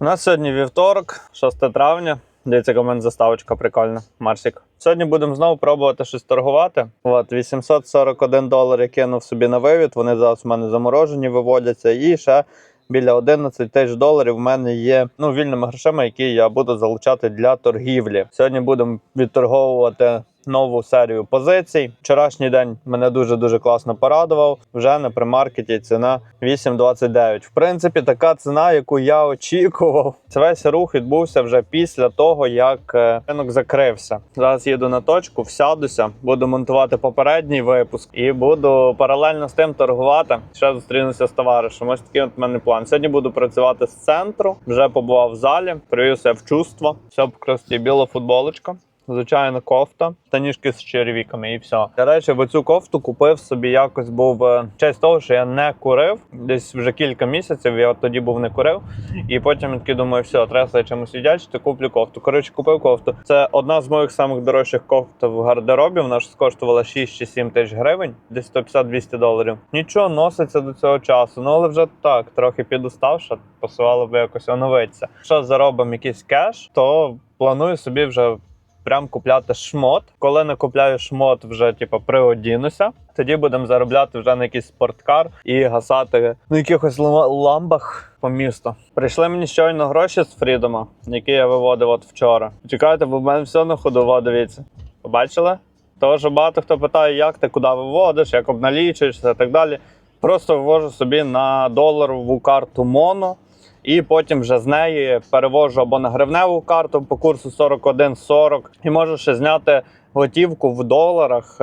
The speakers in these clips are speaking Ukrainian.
У нас сьогодні вівторок, 6 травня. Дивіться, яка в мене заставочка прикольна. Марсик. Сьогодні будемо знову пробувати щось торгувати. От 841 долар я кинув собі на вивід. Вони зараз у мене заморожені, виводяться. І ще біля 11 тисяч доларів в мене є ну, вільними грошима, які я буду залучати для торгівлі. Сьогодні будемо відторговувати нову серію позицій. Вчорашній день мене дуже дуже класно порадував. Вже на примаркеті ціна 8,29. В принципі, така ціна, яку я очікував. Весь рух відбувся вже після того, як е, ринок закрився. Зараз їду на точку, всядуся, буду монтувати попередній випуск і буду паралельно з тим торгувати. Ще зустрінуся з товаришем. Ось такий от в мене план. Сьогодні буду працювати з центру. Вже побував в залі, привів себе в чувство. Все по красоті, біла футболочка. Звичайно, кофта, штанішки з червіками і все. До речі, в цю кофту купив собі якось був е, честь того, що я не курив. Десь вже кілька місяців я тоді був не курив. І потім я такий думаю, все, треба себе чимось віддячити, куплю кофту. Коротше, купив кофту. Це одна з моїх самих дорожчих кофт в гардеробі. Вона ж коштувала 6 чи 7 тисяч гривень, десь 150-200 доларів. Нічого носиться до цього часу. Ну але вже так, трохи підуставша, посувало би якось оновитися. Якщо заробимо якийсь кеш, то планую собі вже прям купляти шмот. Коли не купляю шмот, вже типу, приодінуся. Тоді будемо заробляти вже на якийсь спорткар і гасати на якихось ла- ламбах по місту. Прийшли мені щойно гроші з Фрідома, які я виводив от вчора. Чекайте, бо в мене все на ходу, во, дивіться. Побачили? Що багато хто питає, як ти куди виводиш, як обналічуєшся і так далі. Просто вивожу собі на доларову карту Моно. І потім вже з неї перевожу або на гривневу карту по курсу 41,40 і можу ще зняти готівку в доларах.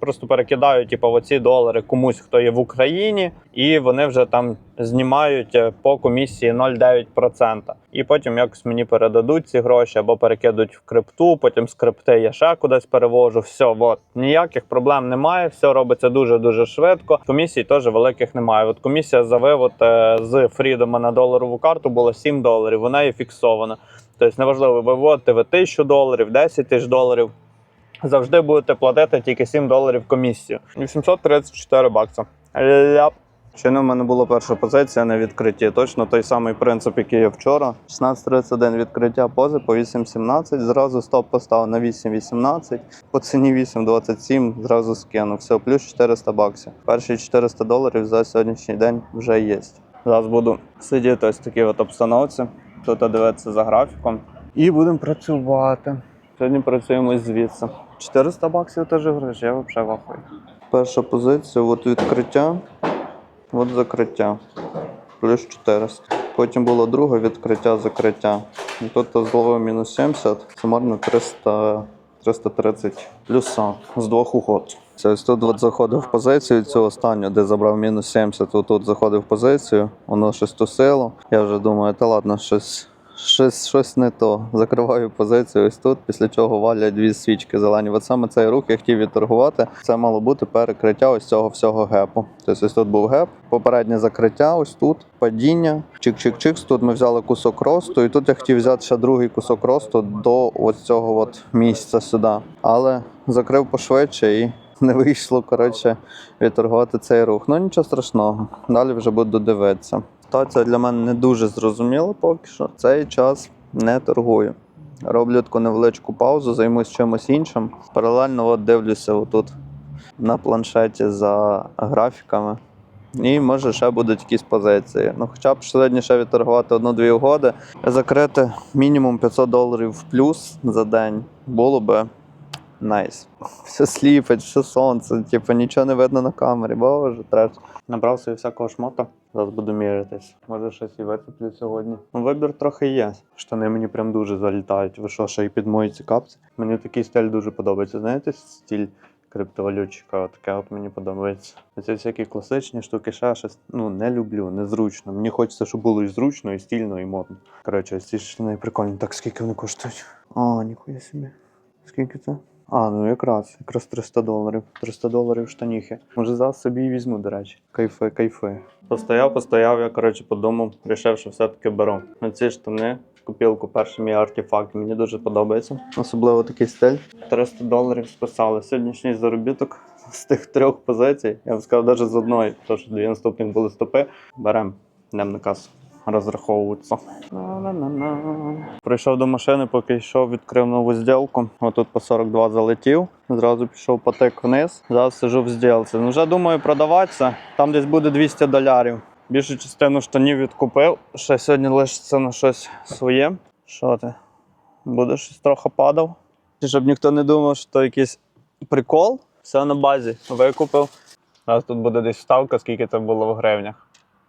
Просто перекидаю, типу, оці долари комусь, хто є в Україні, і вони вже там знімають е, по комісії 0,9%. І потім якось мені передадуть ці гроші або перекидуть в крипту. Потім з крипти я ще кудись перевожу. Все, от ніяких проблем немає. Все робиться дуже дуже швидко. Комісій теж великих немає. От комісія за вивод е, з Фрідома на доларову карту була 7 доларів. Вона є фіксована. Тобто неважливо, виводите ви 1000 доларів, 10 тисяч доларів. Завжди будете платити тільки 7 доларів комісію. 834 бакса. Ляп. Щойно в мене була перша позиція на відкритті. Точно той самий принцип, який є вчора. 16.31 відкриття пози по 8.17. Зразу стоп поставив на 8.18. По ціні 8.27 зразу скинув. Все, плюс 400 баксів. Перші 400 доларів за сьогоднішній день вже є. Зараз буду сидіти ось в такій от обстановці. Тут дивитися за графіком. І будемо працювати. Сьогодні працюємо звідси. 400 баксів теж гроші, я взагалі вахую. Перша позиція, от відкриття, от закриття. Плюс 400. Потім було друге відкриття, закриття. І тут зловив мінус 70, сумарно 300, 330 плюса з двох угод. Це ось тут от заходив в позицію цю останню, де забрав мінус 70, отут заходив в позицію, воно щось тусило. Я вже думаю, та ладно, щось, щось, щось не то. Закриваю позицію ось тут, після чого валять дві свічки зелені. От саме цей рух я хотів відторгувати. Це мало бути перекриття ось цього всього гепу. Тобто ось тут був геп, попереднє закриття, ось тут падіння. Чик-чик-чик. Тут ми взяли кусок росту, і тут я хотів взяти ще другий кусок росту до ось цього от місця сюди. Але закрив пошвидше і не вийшло коротше відторгувати цей рух. Ну нічого страшного. Далі вже буду дивитися. Ситуація для мене не дуже зрозуміла поки що. Цей час не торгую. Роблю таку невеличку паузу, займусь чимось іншим. Паралельно от дивлюся отут на планшеті за графіками. І може ще будуть якісь позиції. Ну, хоча б сьогодні ще відторгувати одну-дві угоди, закрити мінімум 500 доларів в плюс за день було би найс. Все сліпить, все сонце, типу нічого не видно на камері, боже, треш. Набрав собі всякого шмота. Зараз буду мірятись. Може щось і вицеплю сьогодні. Ну, вибір трохи є. Штани мені прям дуже залітають. Ви що, ще й під мої ці капці? Мені такий стиль дуже подобається. Знаєте, стиль криптовалютчика, таке от мені подобається. Оці всякі класичні штуки, ще щось ну не люблю, незручно. Мені хочеться, щоб було і зручно, і стильно, і модно. Коротше, ці штани прикольні. Так скільки вони коштують? А, ніхуя собі. Скільки це? А, ну якраз, якраз 300 доларів. 300 доларів штаніхи. Може зараз собі і візьму, до речі. Кайфи, кайфи. Постояв, постояв, я коротше подумав, вирішив, що все-таки беру. Ці штани, купілку, перший мій артефакт, мені дуже подобається. Особливо такий стиль. 300 доларів списали. Сьогоднішній заробіток з тих трьох позицій, я б сказав, навіть з одної, тому що дві наступних були стопи. Беремо, йдемо на касу. Розраховуватися. Прийшов до машини, поки йшов, відкрив нову зділку. Отут по 42 залетів. Зразу пішов потек вниз. Зараз сижу в зділці. Ну, вже думаю продаватися. Там десь буде 200 долярів. Більшу частину штанів відкупив. Ще сьогодні лишиться на щось своє. Що ти? Буде щось трохи падав. Щоб ніхто не думав, що то якийсь прикол. Все на базі. Викупив. Зараз тут буде десь вставка, скільки це було в гривнях.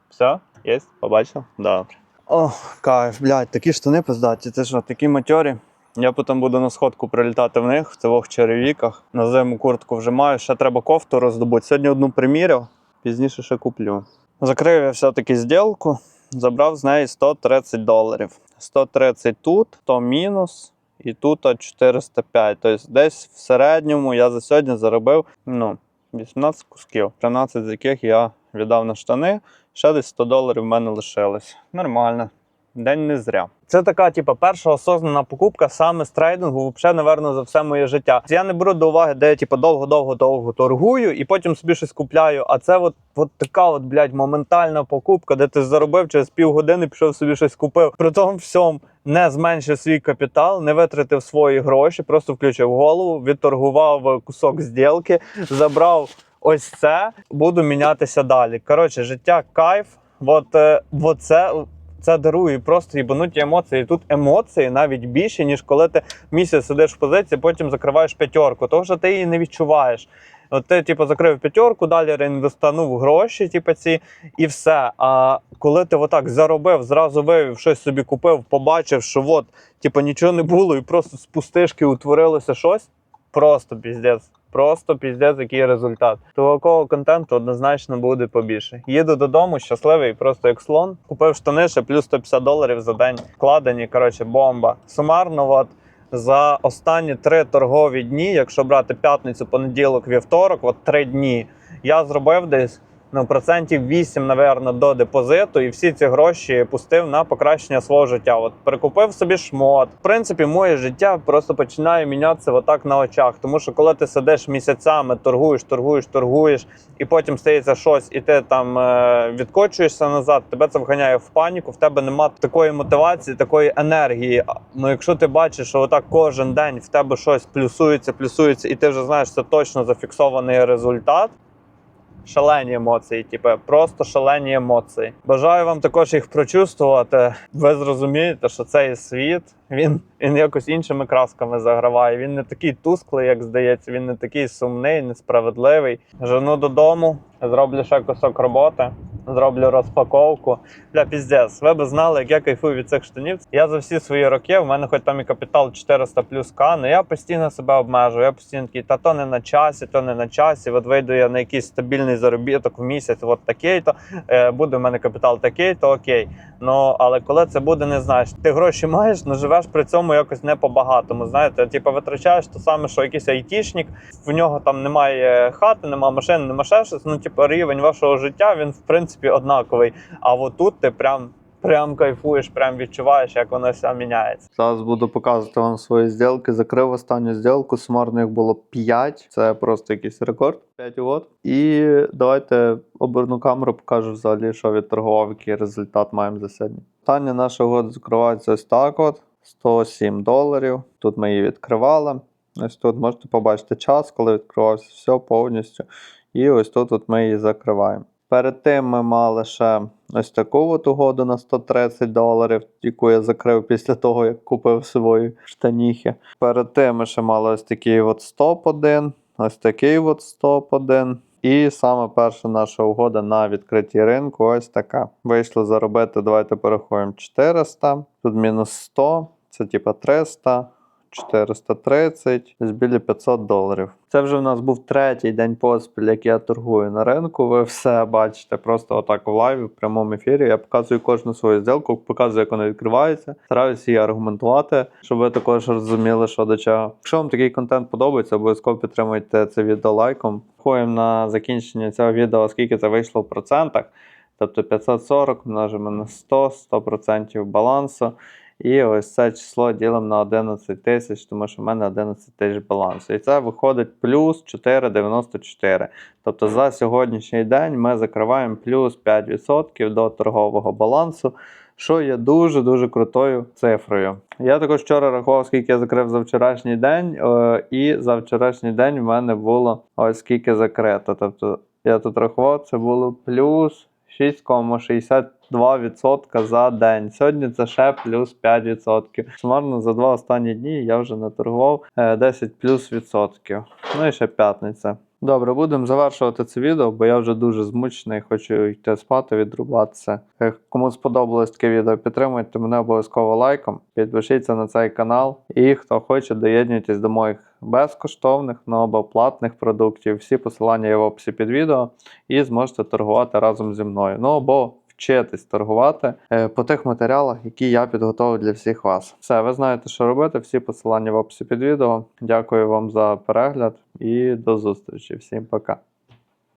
Все? Є? Побачив? Добре. О, кайф, блядь, такі штани пиздаті. Це що, такі матьорі. Я потім буду на сходку прилітати в них, в цих черевіках. На зиму куртку вже маю, ще треба кофту роздобути. Сьогодні одну приміряв, пізніше ще куплю. Закрив я все-таки зділку, забрав з неї 130 доларів. 130 тут, то мінус, і тут 405. Тобто десь в середньому я за сьогодні заробив ну, 18 кусків, 13 з яких я віддав на штани. Ще десь 100 доларів в мене лишилось. Нормально. День не зря. Це така, типу, перша осознана покупка саме з трейдингу, взагалі, напевно, за все моє життя. Я не беру до уваги, де я типу, довго-довго-довго торгую і потім собі щось купляю. А це от, от така, от, блядь, моментальна покупка, де ти заробив через півгодини, пішов собі щось купив. При тому всьому не зменшив свій капітал, не витратив свої гроші, просто включив голову, відторгував кусок зділки, забрав ось це, буду мінятися далі. Коротше, життя кайф. От, е, от це, це дарує просто їбануті емоції. Тут емоції навіть більше, ніж коли ти місяць сидиш в позиції, потім закриваєш п'ятерку, тому що ти її не відчуваєш. От ти, типу, закрив п'ятерку, далі реінвестанув гроші, типу, ці, і все. А коли ти отак заробив, зразу вивів, щось собі купив, побачив, що от, типу, нічого не було, і просто з пустишки утворилося щось, просто піздець. Просто піздець, який результат. Такого контенту однозначно буде побільше. Їду додому, щасливий, просто як слон. Купив штани ще плюс 150 доларів за день вкладені. Коротше, бомба. Сумарно, от за останні три торгові дні, якщо брати п'ятницю, понеділок, вівторок, от три дні, я зробив десь ну, процентів 8, напевно, до депозиту, і всі ці гроші пустив на покращення свого життя. От перекупив собі шмот. В принципі, моє життя просто починає мінятися отак на очах. Тому що коли ти сидиш місяцями, торгуєш, торгуєш, торгуєш, і потім стається щось, і ти там е, відкочуєшся назад, тебе це вганяє в паніку. В тебе нема такої мотивації, такої енергії. Ну, якщо ти бачиш, що отак кожен день в тебе щось плюсується, плюсується, і ти вже знаєш, це точно зафіксований результат. Шалені емоції, типу, просто шалені емоції. Бажаю вам також їх прочувствувати. Ви зрозумієте, що цей світ він, він якось іншими красками заграває. Він не такий тусклий, як здається. Він не такий сумний, несправедливий. Жену додому, зроблю ще кусок роботи, зроблю розпаковку. Бля, піздець, ви б знали, як я кайфую від цих штанів. Я за всі свої роки, в мене хоч там і капітал 400 плюс К, але я постійно себе обмежую. Я постійно такий, та то не на часі, то не на часі. От вийду я на якийсь стабільний заробіток в місяць, от такий, то е, буде в мене капітал такий, то окей. Ну але коли це буде, не знаєш. Ти гроші маєш, але живеш при цьому якось не по-багатому. Знаєте, типу витрачаєш те саме, що якийсь айтішник, в нього там немає хати, немає машини, немає ще щось. Ну, типу, рівень вашого життя він в принципі однаковий. А от тут ти прям. Прям кайфуєш, прям відчуваєш, як воно все міняється. Зараз буду показувати вам свої зділки. Закрив останню зділку, сумарно їх було 5. Це просто якийсь рекорд. 5 угод. І давайте оберну камеру, покажу взагалі, що відторгував, який результат маємо за сьогодні. Остання наша угода закривається ось так от. 107 доларів. Тут ми її відкривали. Ось тут можете побачити час, коли відкривався все повністю. І ось тут от ми її закриваємо. Перед тим ми мали ще ось таку от угоду на 130 доларів, яку я закрив після того, як купив свої штаніхи. Перед тим ми ще мали ось такий от стоп один, ось такий от стоп один. І саме перша наша угода на відкритті ринку ось така. Вийшло заробити, давайте порахуємо 400, тут мінус 100, це типа 300. 430, десь біля 500 доларів. Це вже в нас був третій день поспіль, як я торгую на ринку. Ви все бачите просто отак в лайві, в прямому ефірі. Я показую кожну свою зділку, показую, як вона відкривається. Стараюся її аргументувати, щоб ви також розуміли, що до чого. Якщо вам такий контент подобається, обов'язково підтримуйте це відео лайком. Ходимо на закінчення цього відео, скільки це вийшло в процентах. Тобто 540 множимо на 100, 100% балансу. І ось це число ділимо на 11 тисяч, тому що в мене 11 тисяч балансу. І це виходить плюс 4,94. Тобто за сьогоднішній день ми закриваємо плюс 5% до торгового балансу. що є дуже-дуже крутою цифрою. Я також вчора рахував, скільки я закрив за вчорашній день, е, і за вчорашній день в мене було ось скільки закрито. Тобто я тут рахував, це було плюс 6,62% за день. Сьогодні це ще плюс 5%. Сумарно за два останні дні я вже наторгував е, 10 плюс відсотків. Ну і ще п'ятниця. Добре, будемо завершувати це відео, бо я вже дуже змучений, хочу йти спати, відрубатися. Е, Кому сподобалось таке відео, підтримуйте мене обов'язково лайком, підпишіться на цей канал. І хто хоче, доєднуйтесь до моїх безкоштовних або платних продуктів. Всі посилання є в описі під відео і зможете торгувати разом зі мною. Ну або вчитись торгувати е, по тих матеріалах, які я підготовив для всіх вас. Все, ви знаєте, що робити. Всі посилання в описі під відео. Дякую вам за перегляд і до зустрічі. Всім пока.